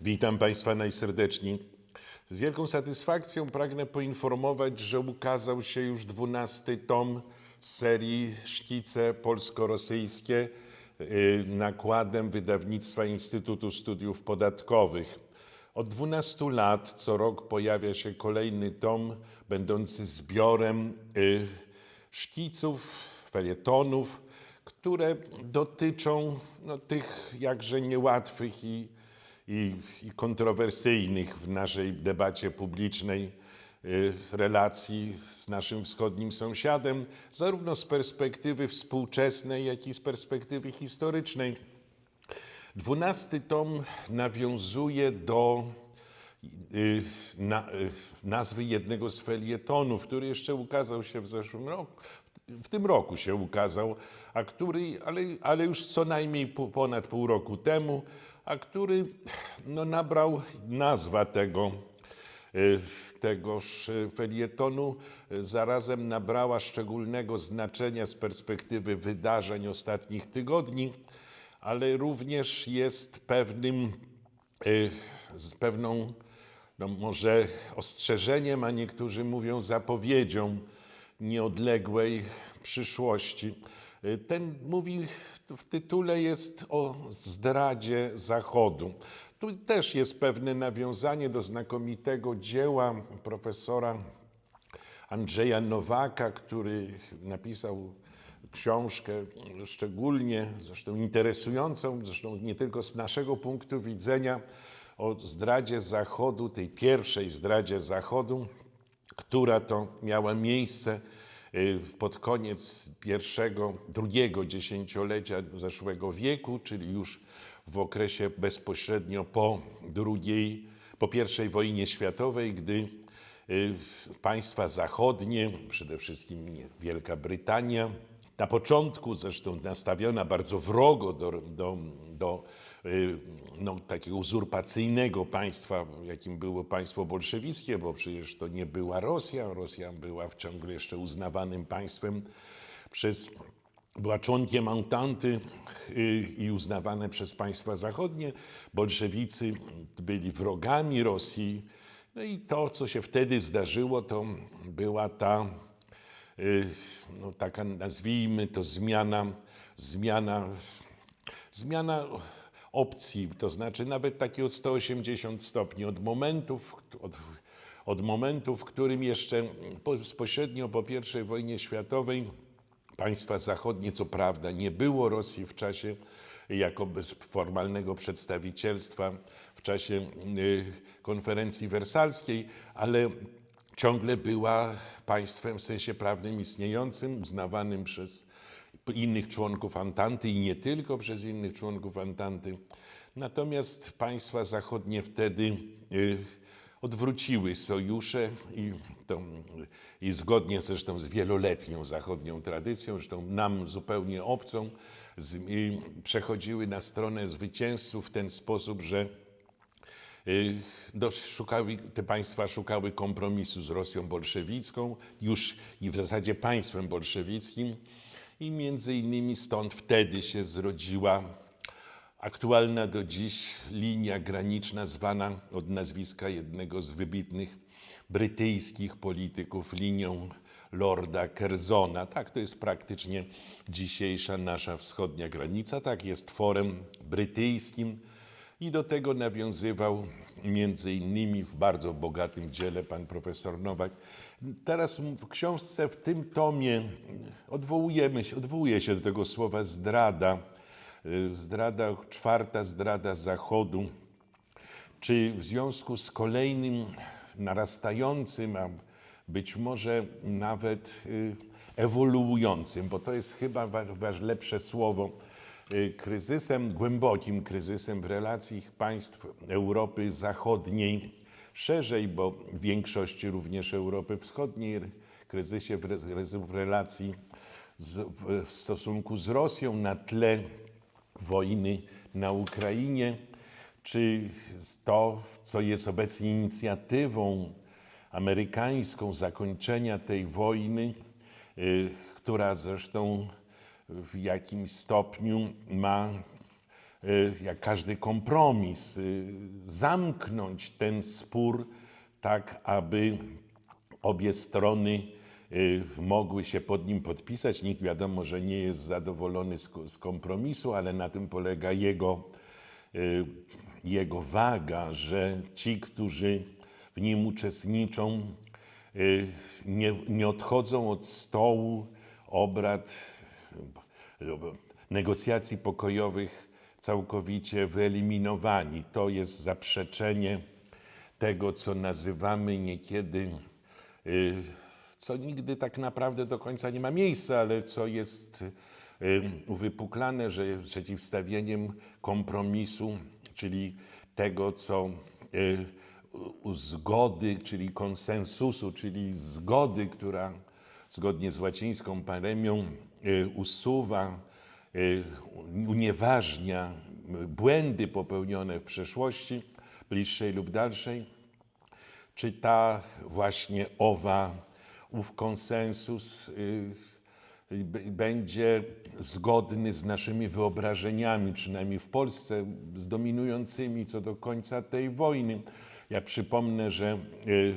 Witam Państwa najserdeczniej. Z wielką satysfakcją pragnę poinformować, że ukazał się już dwunasty tom serii Szkice polsko-rosyjskie y, nakładem wydawnictwa Instytutu Studiów Podatkowych. Od 12 lat co rok pojawia się kolejny tom, będący zbiorem y, szkiców, felietonów, które dotyczą no, tych jakże niełatwych i, i, i kontrowersyjnych w naszej debacie publicznej y, relacji z naszym wschodnim sąsiadem, zarówno z perspektywy współczesnej, jak i z perspektywy historycznej. Dwunasty tom nawiązuje do y, na, y, nazwy jednego z felietonów, który jeszcze ukazał się w zeszłym roku, w tym roku się ukazał, a który, ale, ale już co najmniej ponad pół roku temu, a który no, nabrał nazwa tego, y, tegoż felietonu zarazem nabrała szczególnego znaczenia z perspektywy wydarzeń ostatnich tygodni, ale również jest pewnym, y, z pewną, no może ostrzeżeniem, a niektórzy mówią zapowiedzią nieodległej przyszłości. Y, Ten mówi, w tytule jest o zdradzie Zachodu. Tu też jest pewne nawiązanie do znakomitego dzieła profesora Andrzeja Nowaka, który napisał książkę szczególnie, zresztą interesującą, zresztą nie tylko z naszego punktu widzenia, o zdradzie Zachodu, tej pierwszej zdradzie Zachodu, która to miała miejsce pod koniec pierwszego, drugiego dziesięciolecia zeszłego wieku, czyli już w okresie bezpośrednio po drugiej, po pierwszej wojnie światowej, gdy y, państwa zachodnie, przede wszystkim Wielka Brytania, na początku zresztą nastawiona bardzo wrogo do, do, do y, no, takiego uzurpacyjnego państwa, jakim było państwo bolszewickie, bo przecież to nie była Rosja. Rosja była ciągle jeszcze uznawanym państwem przez była członkiem Ententy y, i uznawane przez państwa zachodnie. Bolszewicy byli wrogami Rosji. No i to, co się wtedy zdarzyło, to była ta y, no, taka nazwijmy to zmiana, zmiana, zmiana opcji, to znaczy nawet takie od 180 stopni, od momentu, w- od, od momentu, w którym jeszcze po- bezpośrednio po I wojnie światowej państwa zachodnie, co prawda nie było Rosji w czasie jako formalnego przedstawicielstwa w czasie y, konferencji wersalskiej, ale ciągle była państwem w sensie prawnym istniejącym, uznawanym przez innych członków Antanty i nie tylko przez innych członków Antanty. Natomiast państwa zachodnie wtedy y, odwróciły sojusze i, to, i zgodnie zresztą z wieloletnią zachodnią tradycją, zresztą nam zupełnie obcą, z, i przechodziły na stronę zwycięzców w ten sposób, że Y, do, szukały, te państwa szukały kompromisu z Rosją bolszewicką, już i w zasadzie państwem bolszewickim i między innymi stąd wtedy się zrodziła aktualna do dziś linia graniczna zwana od nazwiska jednego z wybitnych brytyjskich polityków linią Lorda Curzona. Tak, to jest praktycznie dzisiejsza nasza wschodnia granica. Tak, jest tworem brytyjskim i do tego nawiązywał między innymi w bardzo bogatym dziele pan profesor Nowak. Teraz w książce, w tym tomie odwołujemy się, odwołuje się do tego słowa zdrada. Y, Zdrada, czwarta zdrada Zachodu. Czy w związku z kolejnym narastającym, a być może nawet y, ewoluującym, bo to jest chyba lepsze słowo, y, kryzysem, głębokim kryzysem w relacji państw Europy Zachodniej, szerzej, bo w większości również Europy Wschodniej, kryzysie w, re- w relacji z, w, stosunku z Rosją na tle wojny na Ukrainie, czy to, co jest obecnie inicjatywą amerykańską zakończenia tej wojny, y, która zresztą w jakimś stopniu ma jak każdy kompromis, y, zamknąć ten spór tak, aby obie strony y, mogły się pod nim podpisać. Nikt wiadomo, że nie jest zadowolony z, kompromisu, ale na tym polega jego, y, jego waga, że ci, którzy w nim uczestniczą, y, nie, nie odchodzą od stołu obrad negocjacji pokojowych całkowicie wyeliminowani. To jest zaprzeczenie tego, co nazywamy niekiedy, y, co nigdy tak naprawdę do końca nie ma miejsca, ale co jest y, uwypuklane, że przeciwstawieniem kompromisu, czyli tego, co y, zgody, czyli konsensusu, czyli zgody, która zgodnie z łacińską paremią usuwa, unieważnia y, błędy popełnione w przeszłości, bliższej lub dalszej, czy ta właśnie owa, ów konsensus y, będzie zgodny z naszymi wyobrażeniami, przynajmniej w Polsce, z dominującymi co do końca tej wojny. Ja przypomnę, że y,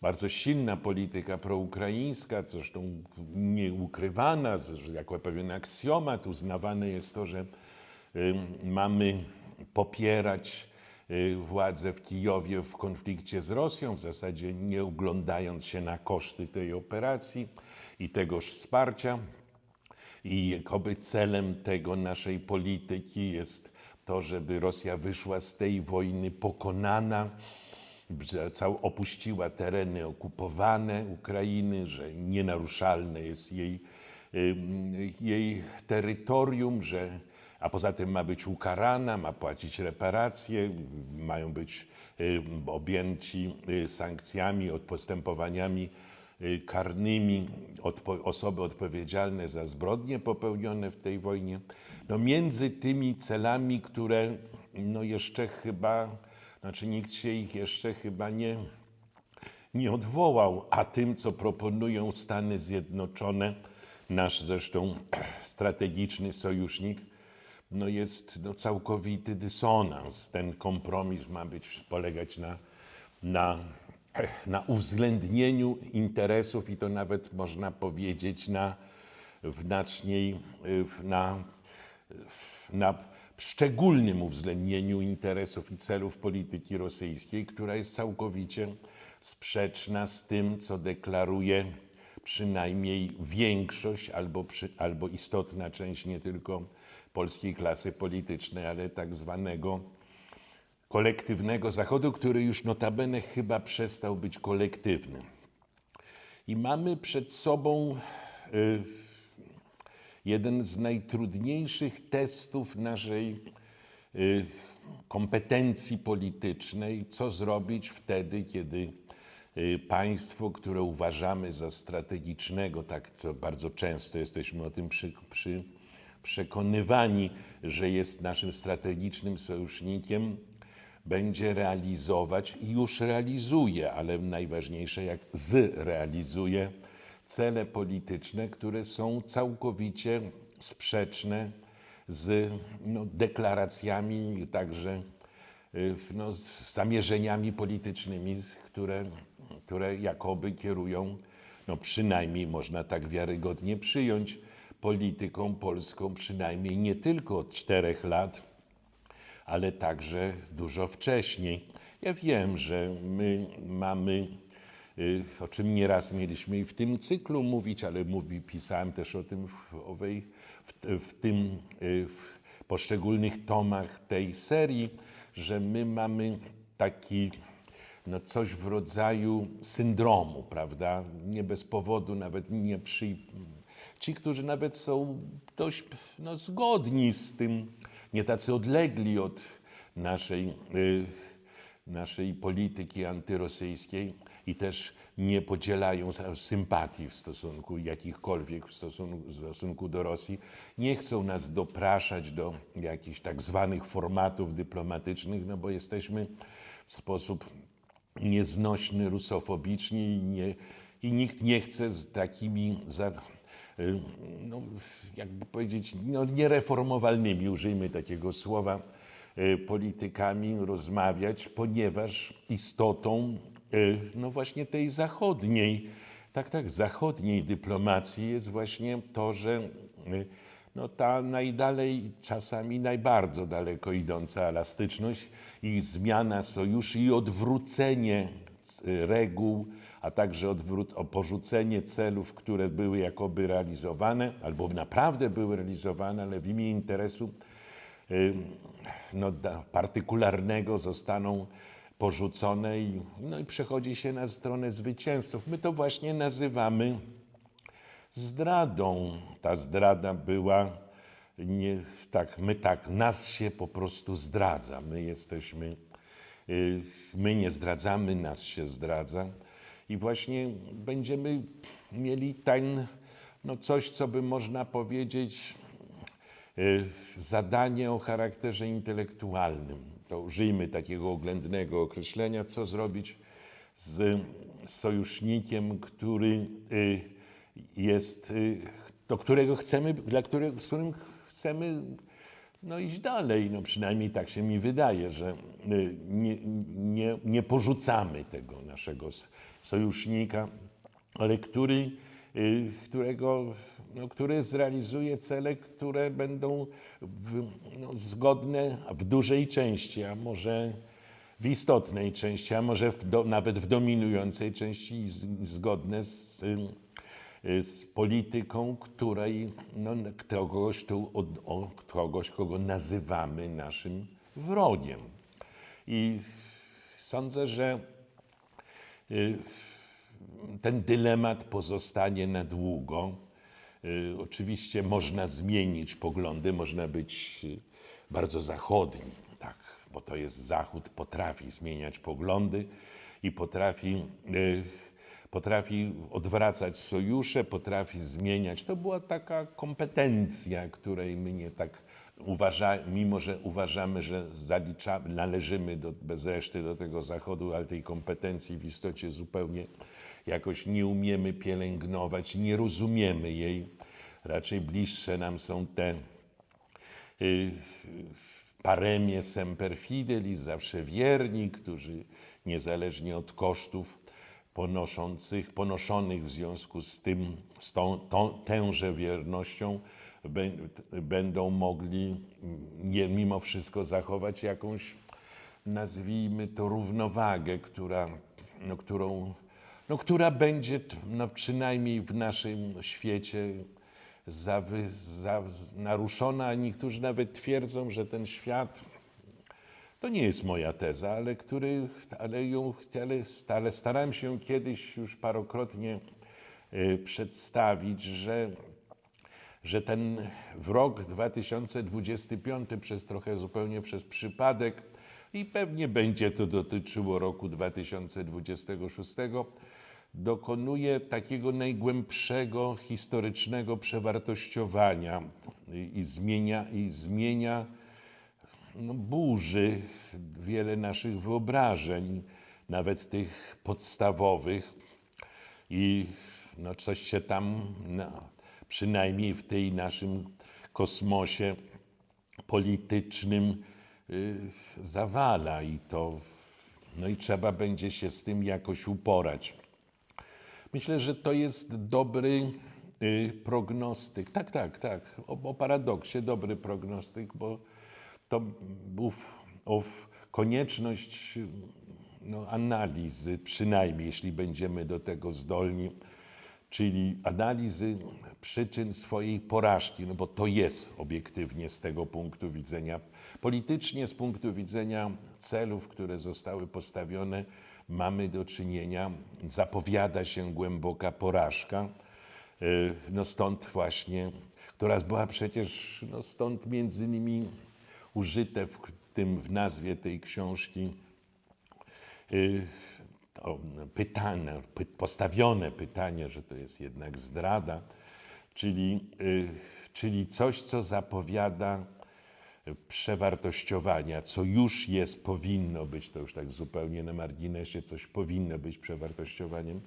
bardzo silna polityka proukraińska, zresztą nieukrywana, jako pewien aksjomat, uznawane jest to, że mamy popierać y, władzę w Kijowie w konflikcie z Rosją, w zasadzie nie oglądając się na koszty tej operacji i tegoż wsparcia. I jakoby celem tego naszej polityki jest to, żeby Rosja wyszła z tej wojny pokonana, że cał opuściła tereny okupowane Ukrainy, że nienaruszalne jest jej, jej terytorium, że, a poza tym ma być ukarana, ma płacić reparacje, mają być objęci y, sankcjami, postępowaniami y, karnymi odpo- osoby odpowiedzialne za zbrodnie popełnione w tej wojnie. No między tymi celami, które no jeszcze chyba, znaczy nikt się ich jeszcze chyba nie, nie odwołał, a tym, co proponują Stany Zjednoczone, nasz zresztą strategiczny sojusznik, no jest no, całkowity dysonans. Ten kompromis ma być, polegać na, na, na uwzględnieniu interesów i to nawet można powiedzieć na znaczniej, w- na, na szczególnym uwzględnieniu interesów i celów polityki rosyjskiej, która jest całkowicie sprzeczna z tym, co deklaruje przynajmniej większość albo, przy, albo istotna część nie tylko polskiej klasy politycznej, ale tak zwanego kolektywnego Zachodu, który już notabene chyba przestał być kolektywny. I mamy przed sobą y, jeden z najtrudniejszych testów naszej y, kompetencji politycznej, co zrobić wtedy, kiedy y, państwo, które uważamy za strategicznego, tak co bardzo często jesteśmy o tym przy, przy, przekonywani, że jest naszym strategicznym sojusznikiem, będzie realizować i już realizuje, ale najważniejsze, jak zrealizuje cele polityczne, które są całkowicie sprzeczne z no, deklaracjami, także y, no, z zamierzeniami politycznymi, które, które jakoby kierują, no przynajmniej można tak wiarygodnie przyjąć, polityką polską, przynajmniej nie tylko od czterech lat, ale także dużo wcześniej. Ja wiem, że my mamy, o czym nieraz mieliśmy i w tym cyklu mówić, ale mówi, pisałem też o tym w, owej, w, w tym y, w poszczególnych tomach tej serii, że my mamy taki no coś w rodzaju syndromu, prawda? Nie bez powodu, nawet nie przy... Ci, którzy nawet są dość no, zgodni z tym, nie tacy odlegli od naszej, y, naszej polityki antyrosyjskiej i też nie podzielają sympatii w stosunku jakichkolwiek w stosunku, w stosunku do Rosji, nie chcą nas dopraszać do jakichś tak zwanych formatów dyplomatycznych, no bo jesteśmy w sposób nieznośny, rusofobiczni i, nie, i nikt nie chce z takimi za, y, no, jakby powiedzieć, no, niereformowalnymi, użyjmy takiego słowa, y, politykami rozmawiać, ponieważ istotą no właśnie tej zachodniej, tak, tak, zachodniej dyplomacji jest właśnie to, że y, no ta najdalej, czasami najbardzo daleko idąca elastyczność i zmiana sojuszy i odwrócenie c- reguł, a także odwrót, o porzucenie celów, które były jakoby realizowane, albo naprawdę były realizowane, ale w imię interesu y, no, partykularnego zostaną porzucone i, no, i przechodzi się na stronę zwycięzców. My to właśnie nazywamy zdradą. Ta zdrada była nie, tak, my tak, nas się po prostu zdradza. My jesteśmy, y, my nie zdradzamy, nas się zdradza. I właśnie będziemy mieli ten, no coś, co by można powiedzieć, y, zadanie o charakterze intelektualnym. To użyjmy takiego oględnego określenia, co zrobić z sojusznikiem, który y, jest, y, do którego chcemy, dla którego, z którym chcemy no, iść dalej. No, przynajmniej tak się mi wydaje, że y, nie, nie, nie porzucamy tego naszego sojusznika, ale który, którego, no, który zrealizuje cele, które będą w, no, zgodne w dużej części, a może w istotnej części, a może w do, nawet w dominującej części zgodne z, y, z polityką, której no, kogoś, tu, od, o, kogoś, kogo nazywamy naszym wrogiem. I sądzę, że y, ten dylemat pozostanie na długo. Y, Oczywiście można zmienić poglądy, można być y, bardzo zachodni, tak, bo to jest Zachód, potrafi zmieniać poglądy i potrafi, y, potrafi odwracać sojusze, potrafi zmieniać. To była taka kompetencja, której my nie tak uważamy, mimo że uważamy, że zaliczamy, należymy do, bez reszty do tego Zachodu, ale tej kompetencji w istocie zupełnie jakoś nie umiemy pielęgnować, nie rozumiemy jej. Raczej bliższe nam są te y, paremie semper fidelis, zawsze wierni, którzy niezależnie od kosztów ponoszących, ponoszonych w związku z tym, z tą, tą, tęże wiernością, bę- będą mogli mm, mimo wszystko zachować jakąś, nazwijmy to, równowagę, która, no, którą, no, która będzie no, przynajmniej w naszym świecie za, z- naruszona, niektórzy nawet twierdzą, że ten świat to nie jest moja teza, ale, który, ale ją ale, ale starałem się kiedyś już parokrotnie y, przedstawić, że, że ten w rok 2025 przez trochę zupełnie przez przypadek i pewnie będzie to dotyczyło roku 2026, dokonuje takiego najgłębszego historycznego przewartościowania i, zmienia, i zmienia no, burzy wiele naszych wyobrażeń, nawet tych podstawowych. I no, coś się tam, no, przynajmniej w tej naszym kosmosie politycznym y, zawala i to, no i trzeba będzie się z tym jakoś uporać. Myślę, że to jest dobry y, prognostyk. Tak, tak, tak. O, o paradoksie dobry prognostyk, bo to ów, ów konieczność no, analizy, przynajmniej jeśli będziemy do tego zdolni, czyli analizy przyczyn swojej porażki, no bo to jest obiektywnie z tego punktu widzenia, politycznie z punktu widzenia celów, które zostały postawione, mamy do czynienia, zapowiada się głęboka porażka. Y, No stąd właśnie, która była przecież, no stąd między innymi użyte w tym, w nazwie tej książki y, pytane, py, postawione pytanie, że to jest jednak zdrada, czyli, y, czyli coś, co zapowiada przewartościowania, co już jest, powinno być, to już tak zupełnie na marginesie, coś powinno być przewartościowaniem.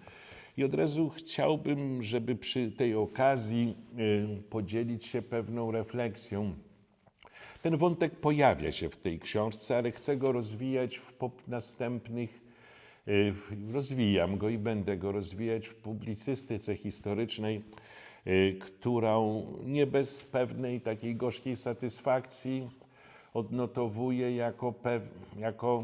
I od razu chciałbym, żeby przy tej okazji y, podzielić się pewną refleksją. Ten wątek pojawia się w tej książce, ale chcę go rozwijać w następnych. y, Rozwijam go i będę go rozwijać w publicystyce historycznej, którą nie bez pewnej takiej gorzkiej satysfakcji odnotowuję jako, pew, jako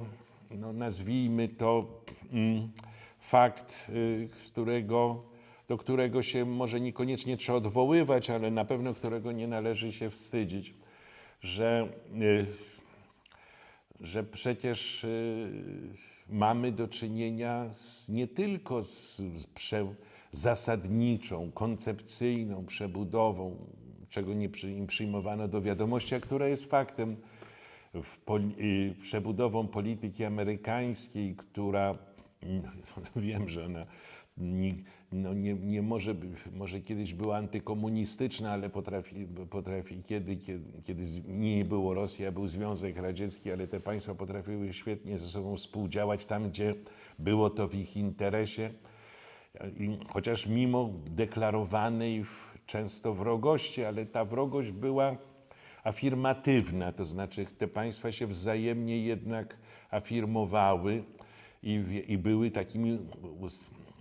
no nazwijmy to, mm, fakt, y, z którego, do którego się może niekoniecznie trzeba odwoływać, ale na pewno którego nie należy się wstydzić, że, y, że przecież y, mamy do czynienia z, nie tylko z, z prze, zasadniczą, koncepcyjną przebudową, czego nie przyjmowano do wiadomości, a która jest faktem, poli, y, przebudową polityki amerykańskiej, która wiem, że ona nie, no nie, nie może, może kiedyś była antykomunistyczna, ale potrafi, potrafi kiedy, kiedy, kiedy nie było Rosji, a był Związek Radziecki, ale te państwa potrafiły świetnie ze sobą współdziałać tam, gdzie było to w ich interesie. Chociaż mimo deklarowanej często wrogości, ale ta wrogość była afirmatywna, to znaczy te państwa się wzajemnie jednak afirmowały i, i były takimi,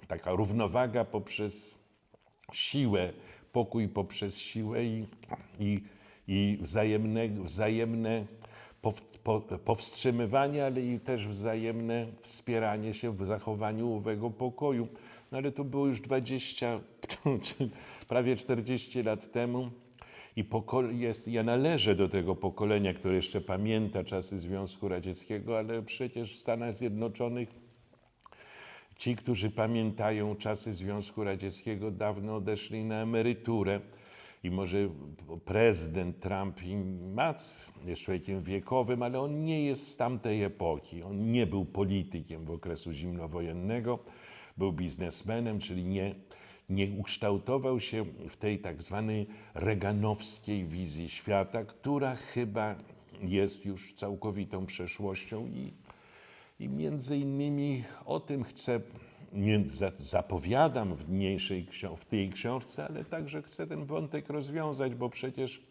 taka równowaga poprzez siłę, pokój poprzez siłę i, i, i wzajemne, wzajemne pow, po, powstrzymywanie, ale i też wzajemne wspieranie się w zachowaniu owego pokoju. No ale to było już 20, czy prawie 40 lat temu. I jest, ja należę do tego pokolenia, które jeszcze pamięta czasy Związku Radzieckiego, ale przecież w Stanach Zjednoczonych Ci, którzy pamiętają czasy Związku Radzieckiego, dawno odeszli na emeryturę. I może prezydent Trump i ma, jest człowiekiem wiekowym, ale on nie jest z tamtej epoki. On nie był politykiem w okresu zimnowojennego, był biznesmenem, czyli nie, nie ukształtował się w tej tak zwanej reganowskiej wizji świata, która chyba jest już całkowitą przeszłością i i między innymi o tym chcę, zapowiadam w, niniejszej, ksio- w tej książce, ale także chcę ten wątek rozwiązać, bo przecież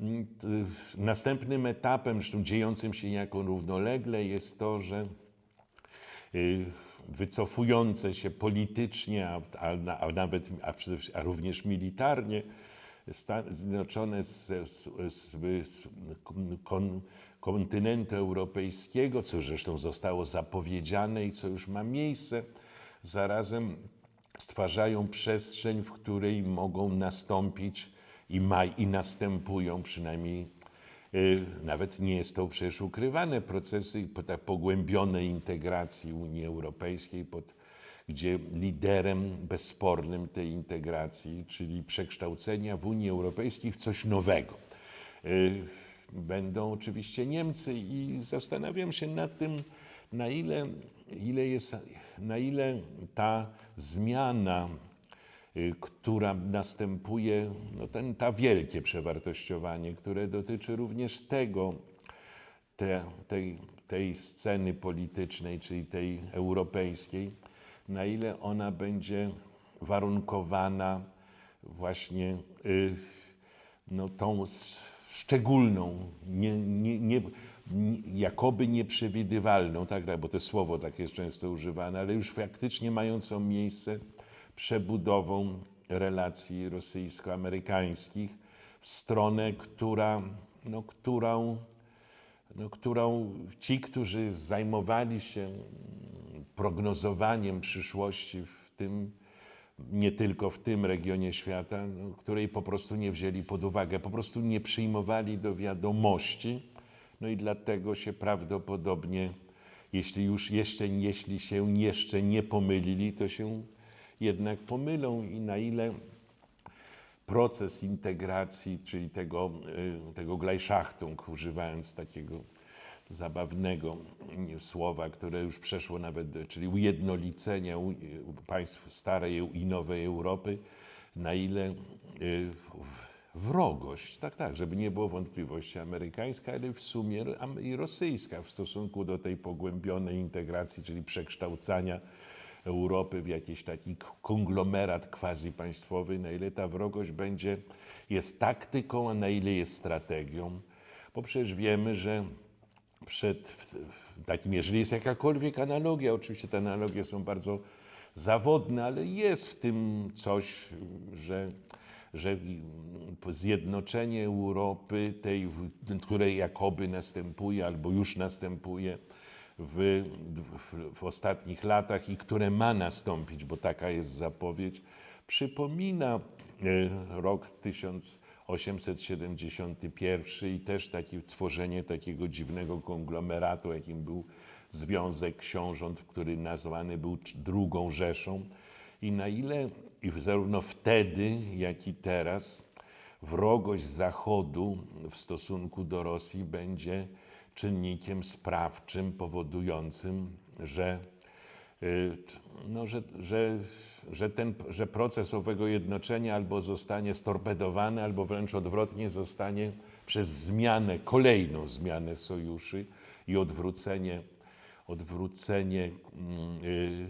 mm, następnym etapem, zresztą dziejącym się jako równolegle, jest to, że y, wycofujące się politycznie, a, a, a nawet, a, wszystkim, a również militarnie, Stany Zjednoczone z, z, z, z kon, kontynentu europejskiego, co zresztą zostało zapowiedziane i co już ma miejsce, zarazem stwarzają przestrzeń, w której mogą nastąpić i, ma, i następują przynajmniej Nawet nie jest to przecież ukrywane. Procesy tak pogłębionej integracji Unii Europejskiej, pod, gdzie liderem bezspornym tej integracji, czyli przekształcenia w Unii Europejskiej w coś nowego, y, będą oczywiście Niemcy i zastanawiam się nad tym, na ile, ile jest, na ile ta zmiana y, która następuje, no ten, ta wielkie przewartościowanie, które dotyczy również tego, te, tej, tej sceny politycznej, czyli tej europejskiej, na ile ona będzie warunkowana właśnie y, no, tą szczególną, nie, nie, nie, jakoby nieprzewidywalną, tak, tak, bo to słowo takie jest często używane, ale już faktycznie mającą miejsce przebudową relacji rosyjsko-amerykańskich w stronę, która, no, którą, no, którą ci, którzy zajmowali się prognozowaniem przyszłości w tym, nie tylko w tym regionie świata, no, której po prostu nie wzięli pod uwagę, po prostu nie przyjmowali do wiadomości. No i dlatego się prawdopodobnie, jeśli już jeszcze, jeśli się jeszcze nie pomylili, to się jednak pomylą i na ile proces integracji, czyli tego, y, tego Gleichschachtung, używając takiego zabawnego mm, słowa, które już przeszło nawet, czyli ujednolicenia państw starej i nowej Europy, na ile y, wrogość, tak, tak, żeby nie było wątpliwości amerykańska, ale w sumie i rosyjska w stosunku do tej pogłębionej integracji, czyli przekształcania Europy w jakiś taki konglomerat quasi państwowy, na ile ta wrogość będzie, jest taktyką, a na ile jest strategią. Bo przecież wiemy, że przed takim, jeżeli jest jakakolwiek analogia, oczywiście te analogie są bardzo zawodne, ale jest w tym coś, że, że zjednoczenie Europy, tej, której jakoby następuje albo już następuje w, w, w ostatnich latach i które ma nastąpić, bo taka jest zapowiedź, przypomina e, rok 1871 i też takie tworzenie takiego dziwnego konglomeratu, jakim był Związek Książąt, który nazwany był drugą Rzeszą. I na ile i zarówno wtedy, jak i teraz wrogość Zachodu w stosunku do Rosji będzie czynnikiem sprawczym, powodującym, że y, no, że, że, że, ten, że proces owego jednoczenia albo zostanie storpedowany, albo wręcz odwrotnie zostanie przez zmianę, kolejną zmianę sojuszy i odwrócenie, odwrócenie mm, y,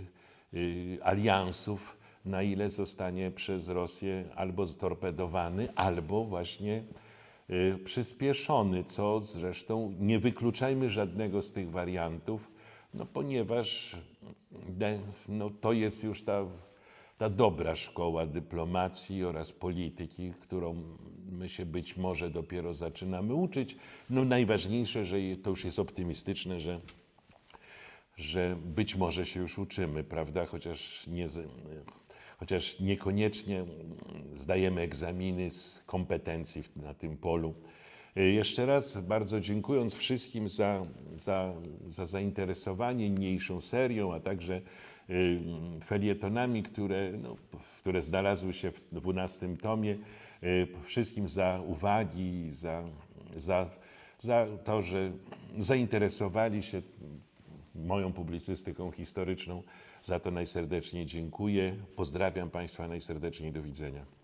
y, aliansów, na ile zostanie przez Rosję albo storpedowany, albo właśnie przyspieszony, co zresztą nie wykluczajmy żadnego z tych wariantów, no ponieważ no, to jest już ta, ta dobra szkoła dyplomacji oraz polityki, którą my się być może dopiero zaczynamy uczyć. No najważniejsze, że to już jest optymistyczne, że że być może się już uczymy, prawda? Chociaż, nie, chociaż niekoniecznie zdajemy egzaminy z kompetencji na tym polu. Y, Jeszcze raz bardzo dziękując wszystkim za, za, za zainteresowanie niniejszą serią, a także y, felietonami, które, no, które znalazły się w 12 tomie. Y, Wszystkim za uwagi, za, za, za to, że zainteresowali się moją publicystyką historyczną. Za to najserdeczniej dziękuję. Pozdrawiam Państwa najserdeczniej. Do widzenia.